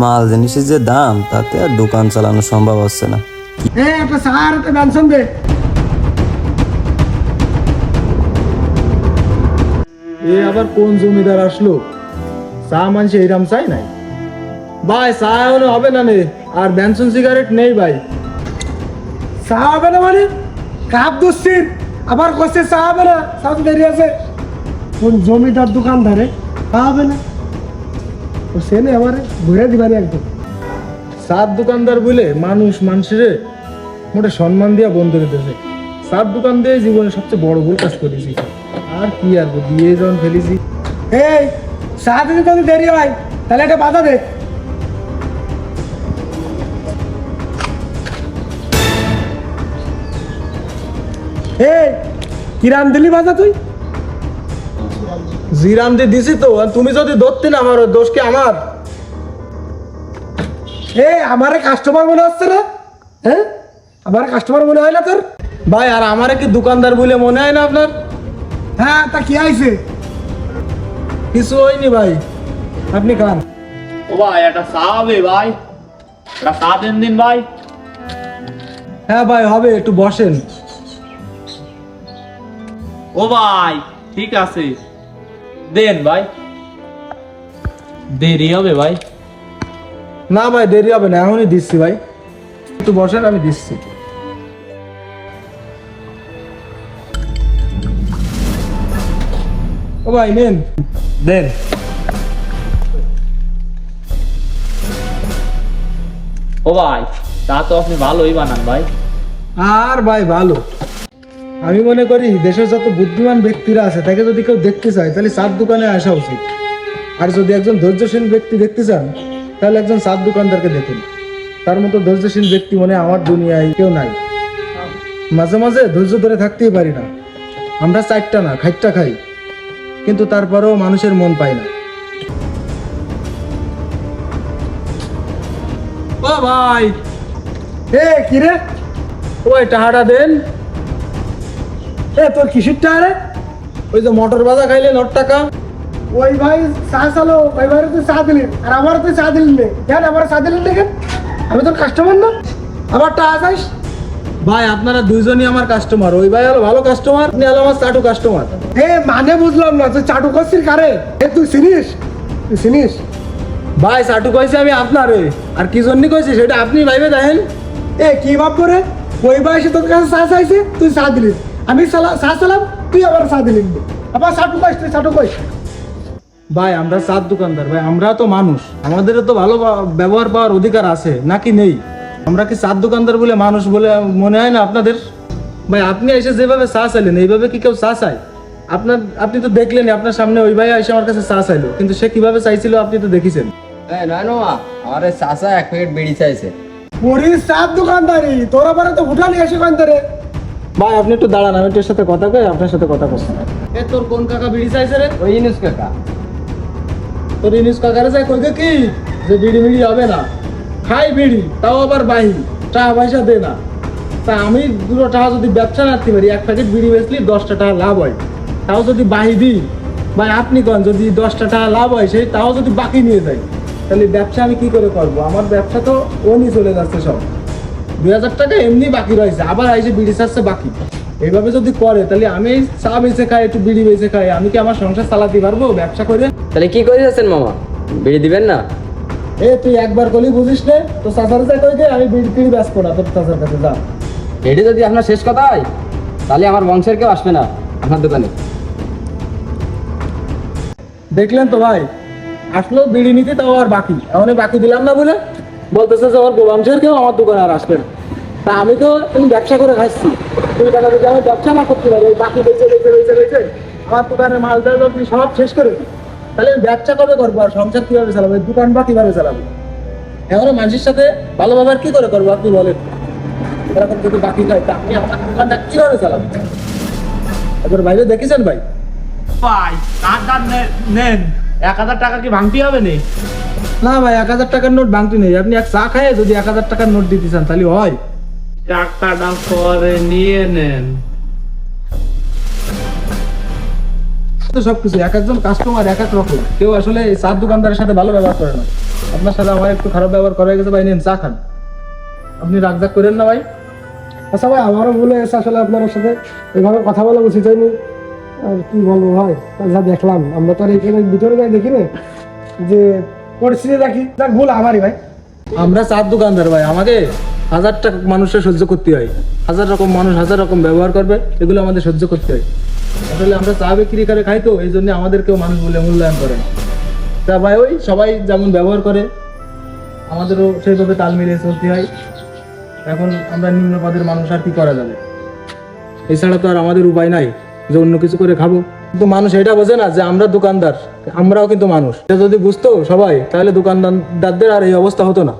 মাল জিনিসের যে দাম, তাতে আর দোকান চালানো সম্ভব হচ্ছে না। এ আবার কোন জমিদার আসলো? চা মানছে এইরাম চাই নাই। ভাই, চা এখন হবে না নে, আর ব্যানসন সিগারেট নেই ভাই। চা হবে না মানে? কাপ দুশ্চির আবার কষে চা হবে না চা দেরি আছে। কোন জমিদার দোকানদারে? চা না। ও সে নেই আমার ঘুরে দিবানি একদম সাত দোকানদার বলে মানুষ মানুষের মোটে সম্মান দিয়া বন্ধ দিতেছে সাত দোকান দিয়ে জীবনে সবচেয়ে বড় ভুল কাজ করেছি। আর কি আর দিয়ে যখন ফেলেছি। এই দিতে যদি দেরি হয় তাহলে একটা বাধা দে। এই কিরাম দিলি বাধা তুই? জিরাম দিয়ে দিছি তো আর তুমি যদি ধরতে না আমার দোষ কি আমার? এ আমারে কাস্টমার মনে হচ্ছে না? হ্যাঁ আমার কাস্টমার মনে হয় না তোর? ভাই আর আমারে কি দোকানদার বলে মনে হয় না আপনার? হ্যাঁ তা কি আইছে কিছু হয়নি ভাই। আপনি খান। ও ভাই একটা চা হবে ভাই। একটা চা দেন দিন ভাই। হ্যাঁ ভাই হবে একটু বসেন। ও ভাই ঠিক আছে। দেন ভাই। দেরি হবে ভাই। না ভাই দেরি হবে না এখনই দিচ্ছি ভাই। একটু বসেন আমি দিচ্ছি। ও ভাই নেন। দেন। ও ভাই তা তো আপনি ভালোই বানান ভাই। আর ভাই ভালো। আমি মনে করি দেশের যত বুদ্ধিমান ব্যক্তিরা আছে তাকে যদি কেউ দেখতে চায় তাহলে চার দোকানে আসা উচিত। আর যদি একজন ধৈর্যশীল ব্যক্তি দেখতে চান তাহলে একজন চার দোকানদারকে দেখুন। তার মতো ধৈর্যশীল ব্যক্তি মনে আমার দুনিয়ায় কেউ নাই। মাঝে মাঝে ধৈর্য ধরে থাকতেই পারি না। আমরা চারটা না খাইটটা খাই। কিন্তু তারপরেও মানুষের মন পায় না। ও ভাই! এ কি রে? ওই টাহাটা দেন। এ তোর কিসির টায়ারে? ওই যে মোটর বাজা খাইলে নট টাকা। ওই ভাই চা চালো ওই ভাই তুই চা দিলেন আর আমার তুই চা দিলেন নে। কেন আমার চা দিলেন দেখেন। আমি তোর কাস্টমার না। আবার টাকা চাইস ভাই আপনারা দুইজনই আমার কাস্টমার ওই ভাই হলো ভালো কাস্টমার আপনি হলো আমার চাটু কাস্টমার এ মানে বুঝলাম না তুই চাটু করছিস কারে? এ তুই চিনিস? তুই চিনিস? ভাই চাটু কইছি আমি আপনারে আর কি জন্য কইছি সেটা আপনি ভাইবে দেখেন। এ কি ভাব করে? ওই ভাই এসে তোর কাছে চা চাইছে তুই চা দিলিস আমি চা চালাম তুই আবার চা দিলি আবার চাটু কইস তুই চাটু কইস ভাই আমরা চার দোকানদার ভাই আমরা তো মানুষ। আমাদেরও তো ভালো ব্যবহার পাওয়ার অধিকার আছে নাকি নেই? আমরা কি চার দোকানদার বলে মানুষ বলে মনে হয় না আপনাদের? ভাই আপনি এসে যেভাবে চা চাইলেন এইভাবে কি কেউ চা চায়? আপনার আপনি তো দেখলেন আপনার সামনে ওই ভাই এসে আমার কাছে চা চাইলো। কিন্তু সে কীভাবে চাইছিল আপনি তো দেখেছেন। আমার চাচা এক প্যাকেট বিড়ি চাইছে। পরিস চার দোকানদারি তোর আবার তো উঠানি এসে কান্দারে ভাই আপনি একটু দাঁড়ান আমি একটু সাথে কথা কই আপনার সাথে কথা বলছি। এ তোর কোন কাকা বিড়ি চাইছে রে? ওই ইনুস কাকা। তোর ইনিস কাকারে যাই কইকে কি? যে বিড়ি মিড়ি হবে না। খাই বিড়ি তাও আবার বাহি। টাকা পয়সা দে না। তা আমি দুটো টাকা যদি ব্যবসা রাখতে পারি এক প্যাকেট বিড়ি বেচলি দশটা টাকা লাভ হয়। তাও যদি বাহি দিই ভাই আপনি কন যদি দশটা টাকা লাভ হয় সেই তাও যদি বাকি নিয়ে যাই তাহলে ব্যবসা আমি কি করে করব? আমার ব্যবসা তো ওনি চলে যাচ্ছে সব। দুই হাজার টাকা এমনি বাকি রয়েছে আবার আইসে বিড়ি চাচ্ছে বাকি। এইভাবে যদি করে তাহলে আমি চা বেচে খাই একটু বিড়ি বেচে খাই আমি কি আমার সংসার চালাতে পারব ব্যবসা করে? তাহলে কি করে যাচ্ছেন মামা? বিড়ি দিবেন না? এ তুই একবার কলি বুঝিস নে তো চাচার যা কই দে আমি বিড়ি টিড়ি ব্যস্ত না তোর চাচার কাছে যা। এটি যদি আপনার শেষ কথা হয় তাহলে আমার বংশের কেউ আসবে না আপনার দোকানে। দেখলেন তো ভাই আসলো বিড়ি নিতে তাও আর বাকি। এখন বাকি দিলাম না বলে? বলতেছে যে আমার বংশের কেউ আমার দোকানে আর আসবে তা আমি তো তুমি ব্যবসা করে খাচ্ছি তুমি টাকা যদি আমি ব্যবসা না করতে পারি বাকি বেঁচে বেঁচে বেঁচে বেঁচে আমার দোকানের মাল দেওয়া সব শেষ করে তাহলে আমি ব্যবসা কবে করব আর সংসার কীভাবে চালাবো? দোকান বা কীভাবে চালাবো? এখন মানুষের সাথে ভালো ব্যবহার কি করে করব আপনি বলেন। এরকম যদি বাকি খাই তা আপনি আপনার দোকানটা কীভাবে চালাবো একবার বাইরে দেখেছেন ভাই? ভাই, কার নেন? এক হাজার টাকা কি ভাঙতি হবে নি? না ভাই এক হাজার টাকার নোট ভাঙতি নেই। আপনি এক চা খায় যদি এক হাজার টাকার নোট দিতে চান তাহলে হয়। টাকাটা পরে নিয়ে নেন। তো সবকিছু এক একজন কাস্টমার এক এক রকম। কেউ আসলে চার দোকানদারের সাথে ভালো ব্যবহার করে না। আপনার সাথে আমার একটু খারাপ ব্যবহার করা গেছে ভাই নেন চা খান। আপনি রাগ রাগ করেন না ভাই। আচ্ছা ভাই আমারও ভুলে এসে আসলে আপনার সাথে। এভাবে কথা বলা উচিত হয়নি। আর কি বলব ভাই যা দেখলাম। আমরা তো আর এখানে ভিতরে যাই দেখি না যে পরিস্থিতি দেখি যাক ভুল আমারই ভাই। আমরা চার দোকানদার ভাই, আমাকে হাজারটা মানুষের সহ্য করতে হয়। হাজার রকম মানুষ, হাজার রকম ব্যবহার করবে, এগুলো আমাদের সহ্য করতে হয়। আসলে আমরা চা বিক্রি করে খাই তো, এই জন্য আমাদেরকেও মানুষ বলে মূল্যায়ন করে তা ভাই, ওই সবাই যেমন ব্যবহার করে, আমাদেরও সেইভাবে তাল মিলিয়ে চলতে হয়। এখন আমরা নিম্ন পদের মানুষ, আর কি করা যাবে? এছাড়া তো আর আমাদের উপায় নাই যে অন্য কিছু করে খাব। কিন্তু মানুষ এটা বোঝে না যে আমরা দোকানদার, আমরাও কিন্তু মানুষ। এটা যদি বুঝতো সবাই, তাহলে দোকানদারদের আর এই অবস্থা হতো না।